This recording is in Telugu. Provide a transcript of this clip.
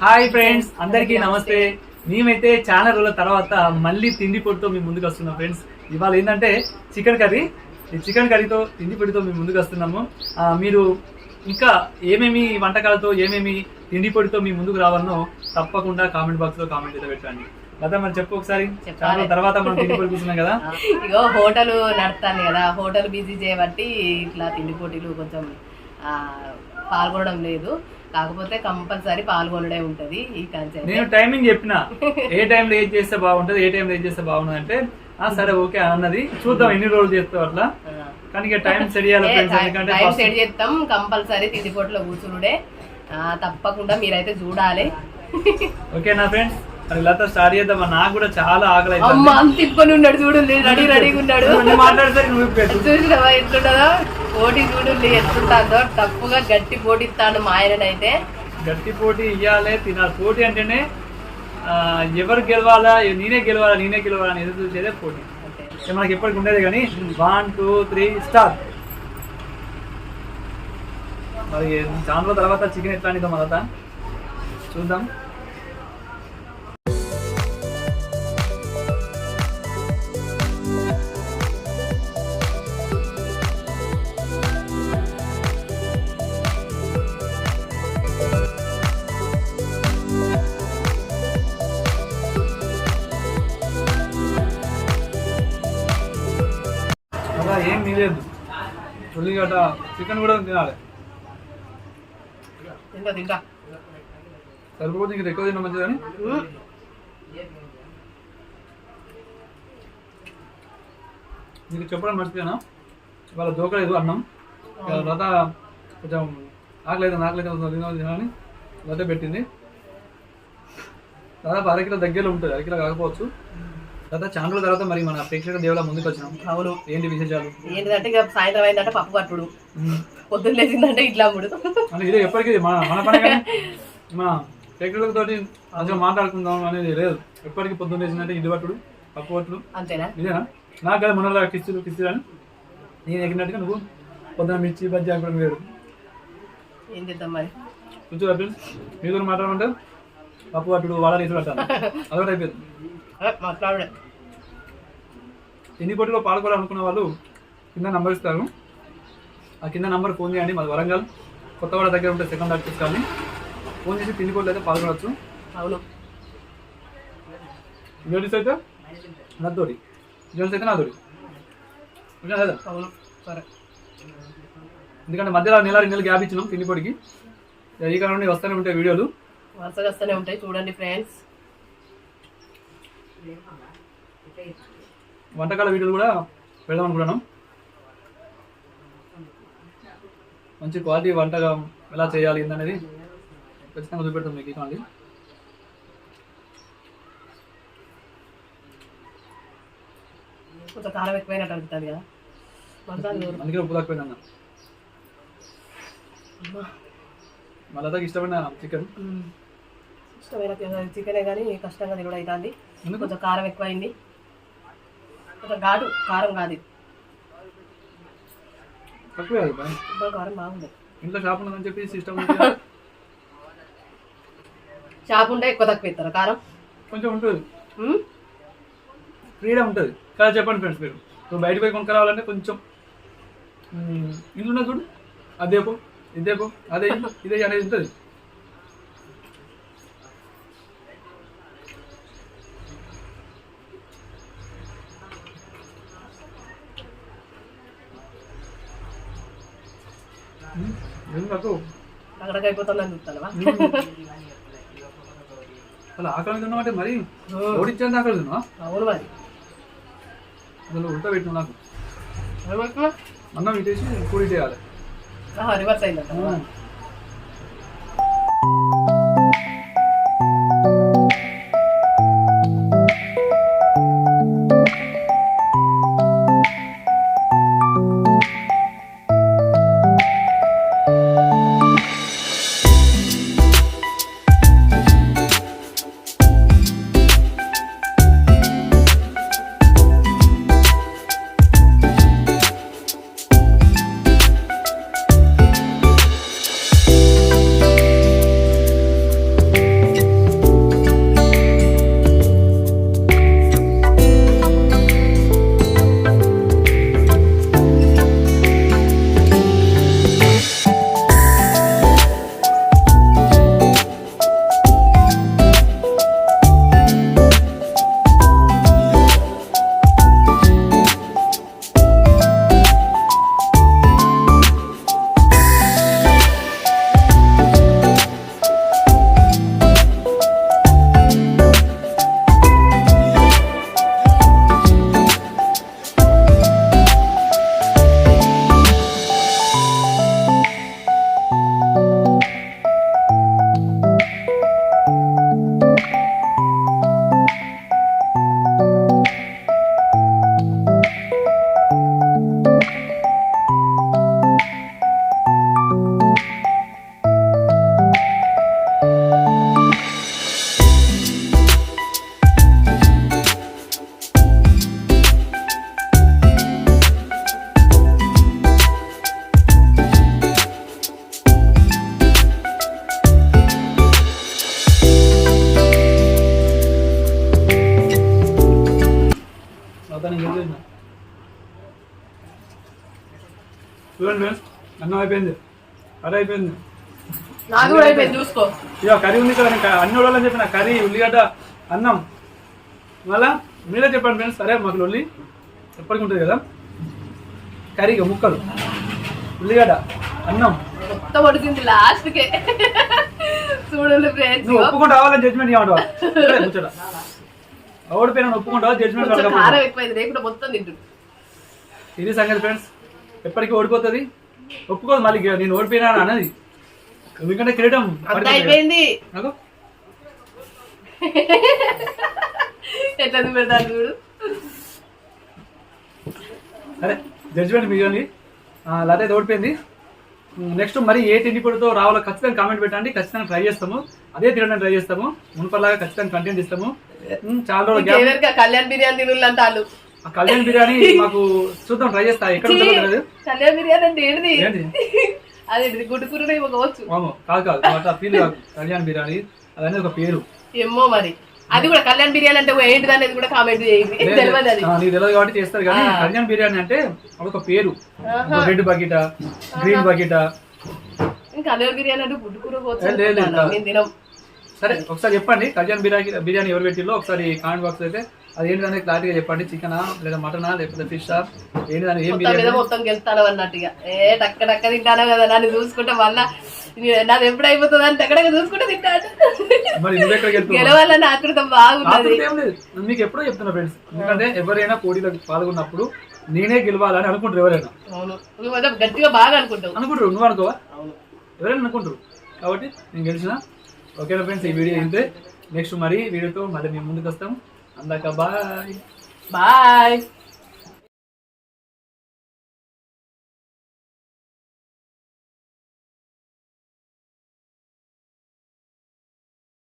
హాయ్ ఫ్రెండ్స్ అందరికీ నమస్తే. మేమైతే చాలా రోజుల తర్వాత మళ్ళీ తిండి పొడితో మీ ముందుకు వస్తున్నాం ఫ్రెండ్స్. ఇవాళ ఏంటంటే చికెన్ కర్రీ. ఈ చికెన్ కర్రీతో తిండి పొడితో మేము ముందుకు వస్తున్నాము. మీరు ఇంకా ఏమేమి వంటకాలతో ఏమేమి తిండి పొడితో మీ ముందుకు రావాలనో తప్పకుండా కామెంట్ బాక్స్లో కామెంట్ అయితే పెట్టండి. గత మరి చెప్పు ఒకసారి. చాలా తర్వాత మనం తిండి పొడి కూర్చున్నాం కదా. ఇగో హోటల్ నడుస్తాను కదా. హోటల్ బిజీ చేయబట్టి ఇట్లా తిండి పోటీలు కొంచెం పాల్గొనడం లేదు. కాకపోతే కంపల్సరీ పాల్గొనడే ఉంటది ఈ కంచె నేను టైమింగ్ చెప్పిన. ఏ టైంలో ఏది చేస్తే బాగుంటుంది ఏ టైంలో ఏది చేస్తే బాగుంటుంది అంటే ఆ సరే ఓకే అన్నది. చూద్దాం ఎన్ని రోజులు చేస్తావు అట్లా. కానీ టైం సెట్ చేయాలి టైం సెట్ చేస్తాం కంపల్సరీ తిండి పోటీలో కూర్చునుడే తప్పకుండా మీరైతే చూడాలి. ఓకేనా ఫ్రెండ్స్ మరి లత స్టార్ట్ చేద్దాం నాకు కూడా చాలా ఆకలి అమ్మ అంత తిప్పుకొని ఉన్నాడు చూడు రెడీ రెడీగా ఉన్నాడు. మాట్లాడితే నువ్వు చూసినవా ఎట్లుంటదో పోటీ చూడు ఎట్లుంటుందో? తప్పుగా గట్టి పోటీస్తాడు మా ఆయననైతే. గట్టి పోటీ ఇవ్వాలి తినాలి. పోటీ అంటేనే ఎవరు గెలవాలా నేనే గెలవాలా నేనే గెలవాలా అని ఎదురు చూసేదే పోటీ. మనకి ఎప్పటికి ఉండేది కానీ వన్ టూ త్రీ స్టార్ట్. మరి చాలా రోజుల తర్వాత చికెన్ ఎట్లా అనిద్దాం మొదట చూద్దాం. ఏం మిగలేదు ఉల్లిగడ్డ చికెన్ కూడా తినాలి. తింటా తింటా. సరిపోతే ఇంకా ఎక్కువ తిన్న మంచిది కానీ. నీకు చెప్పడం మర్చిపోయానా? ఇవాళ దోకలేదు అన్నం. లత కొంచెం ఆకలేదు ఆకలేదు తినాలి తినాలని లత పెట్టింది. దాదాపు అరకిలో దగ్గరలో ఉంటుంది అరకిలో కాకపోవచ్చు. చాలా రోజుల తర్వాత మరి మన ప్రేక్షక దేవుల ముందుకు వచ్చినాం. అవును ఏంటి విశేషాలు? ఏంటిదంటే ఇక సాయంత్రం అయిందంటే పప్పు కట్టుడు ఉమ్. పొద్దున్న లేచిందంటే ఇట్లా అమ్ముడు. అంటే ఇదే ఎప్పటికీ మన మన పని మన ప్రేక్షకులతో అసలు మాట్లాడుకుందాం అనేది లేదు. ఎప్పటికీ పొద్దున్న వేసిందంటే ఇల్లు పట్టుడు పప్పు పట్టుడు. అంతేనా? ఇదేనా నాకు కదా మొన్న కిస్తులు కిస్తులు అని. నేను ఎక్కినట్టుగా నువ్వు పొద్దున మిర్చి బజ్జీ అనుకోవడం వేరు. ఏం చేద్దాం మరి? కూర్చో ఫ్రెండ్స్ మీతో మాట్లాడమంటే పప్పు పట్టుడు వాడ రీసులు పట్టాను అదొకటి అయిపోయింది. మాట్లాడే ఎన్ని పోటీలో పాల్గొనాలనుకున్న వాళ్ళు కింద నంబర్ ఇస్తారు. ఆ కింద నంబర్ ఫోన్ చేయండి మాది వరంగల్. కొత్తవాడ దగ్గర ఉంటే సెకండ్ ఆర్టిస్ట్ కానీ. ఫోన్ చేసి తిండి పోటీలు అయితే పాల్గొనవచ్చు అవును. లేడీస్ అయితే? నాతోటి. జెంట్స్ అయితే కదా అవును సరే. ఎందుకంటే మధ్యలో నెల రెండు నెలలు గ్యాప్ ఇచ్చినాం తిండి పొడికి. ఈ కాలం నుండి వస్తూనే ఉంటాయి వీడియోలు. వరుసగా వస్తూనే ఉంటాయి చూడండి ఫ్రెండ్స్ వంటకాల వీడియోలు కూడా పెడదాం అనుకున్నాను మంచి క్వాలిటీ వంటగా ఎలా చేయాలి ఏందనేది ఖచ్చితంగా చూపెడతాం మీకు ఇవ్వండి కొంచెం కారం ఎక్కువైనట్టు అడుగుతుంది కదా. అందుకే ఉప్పు తక్కువైందన్న అమ్మా. మళ్ళీ ఇష్టమైన చికెన్. ఇష్టమైన చికెనే కానీ కష్టంగా తినడం అవుతుంది కొంచెం కారం ఎక్కువైంది. కొంచెం ఘాటు కారం కాదు కారం బాగుంది. ఇంట్లో షాప్ ఉందని చెప్పి ఇష్టం షాప్ ఉంటే ఎక్కువ తక్కువ ఇస్తారు. కారం? కొంచెం ఉంటుంది? ఫ్రీడమ్ ఉంటుంది. కదా చెప్పండి ఫ్రెండ్స్ మీరు. నువ్వు బయటకు పోయి కొనుక్కరావాలంటే కొంచెం ఇంట్లో ఉన్నది చూడు. అదేపో ఇదేపో అదే ఇదే అనేది ఉంటుంది. ఎందుకు అయిపోతుందని చూస్తానవా అలా ఆకలి తిన్నామంటే మరి ఓడించేంత ఆకలి తిన్నా అవును మరి. అసలు ఉల్టా పెట్టిన నాకు? అన్నం ఇటేసి కూడి చేయాలి రివర్స్ అయిందంట. చూడండి ఫ్రెండ్స్ అన్నం అయిపోయింది. కర్రీ అయిపోయింది. నాకు కూడా అయిపోయింది చూసుకో. ఇక కర్రీ ఉంది కదా నేను అన్ని వాళ్ళని చెప్పిన కర్రీ ఉల్లిగడ్డ అన్నం. మళ్ళా మీరే చెప్పండి ఫ్రెండ్స్ సరే మాకు లొల్లి ఎప్పటికి ఉంటుంది కదా? కర్రీ ఇక ముక్కలు. ఉల్లిగడ్డ అన్నం. మొత్తం ఉడికింది లాస్ట్ కే చూడండి ఫ్రెండ్స్ ఒప్పుకుంటూ రావాలని జడ్జ్మెంట్ ముచ్చట. ఓడిపోయినా ఒప్పుకుంటావా? జడ్జ్మెంట్ కారం ఎక్కువైంది లేకుండా మొత్తం తింటుంది. ఇది సంగతి ఫ్రెండ్స్. ఎప్పటికీ ఓడిపోతుంది? ఒప్పుకోదు మళ్ళీ నేను ఓడిపోయినా అని అన్నది. ఎందుకంటే కిరీటం. అయిపోయింది నాకు ఎట్లా పెడతాను చూడు. సరే జడ్జ్మెంట్ మిగిలింది ఓడిపోయింది. నెక్స్ట్ మరి ఏ తిండి పొడితో రావాలో ఖచ్చితంగా కామెంట్ పెట్టండి. ఖచ్చితంగా ట్రై చేస్తాము. అదే తినడానికి ట్రై చేస్తాము. మునుపలాగా ఖచ్చితంగా కంటెంట్ ఇస్తాము. చాలా రోజులు కళ్యాణ్ బిర్యానీ అంటారు ఆ కళ్యాణ్ బిర్యానీ మాకు చూద్దాం ట్రై చేస్తా. ఎక్కడ ఉంటుందో కళ్యాణ్ బిర్యానీ అంటే ఏంటి అది గుడ్డు కూర ఇవ్వకపోవచ్చు. కాదు కాదు అట్లా ఫీల్ కాదు. కళ్యాణ్ బిర్యానీ అదనేది ఒక పేరు. ఏమో మరి. అది కూడా కళ్యాణ్ బిర్యానీ అంటే ఏంటిది అనేది కూడా కామెంట్ చేయండి. తెలియదు అది. ఆ, నీకు తెలియదు కాబట్టి చేస్తారు కానీ కళ్యాణ్ బిర్యానీ అంటే అదొక పేరు. రెడ్ బకెట గ్రీన్ బకెట ఇంకా కళ్యాణ్ బిర్యానీ అంటే గుడ్డు కూర పోవచ్చు సరే ఒకసారి చెప్పండి. కళ్యాణ్ బిర్యానీ బిర్యానీ ఎవరు పెట్టిల్లో ఒకసారి కామెంట్ బాక్స్ అయితే అది ఏంటి క్లారిటీగా చెప్పండి? చికెనా లేదా మటనా లేకపోతే ఫిష్ ఏంటి దాని ఏం మొత్తం మీద మొత్తం గెలుస్తాను అన్నట్టుగా ఏ టక్క టక్క తింటాను కదా నన్ను చూసుకుంటే మళ్ళా నాది ఎప్పుడు అయిపోతుంది అని టక్కడక్క చూసుకుంటే తింటాను. గెలవాలని ఆతృత మీకు ఎప్పుడో చెప్తున్నా ఫ్రెండ్స్ ఎందుకంటే ఎవరైనా పోటీలో పాల్గొన్నప్పుడు నేనే గెలవాలని అనుకుంటారు ఎవరైనా. అవును. గట్టిగా బాగా అనుకుంటావు. అనుకుంటారు. నువ్వు అనుకోవా? ఎవరైనా అనుకుంటారు. కాబట్టి నేను గెలిచిన. ఓకేనా ఫ్రెండ్స్ ఈ వీడియో ఇంతే. నెక్స్ట్ మరి వీడియోతో మళ్ళీ మేము ముందుకు వస్తాం. Andaka, bye. Bye.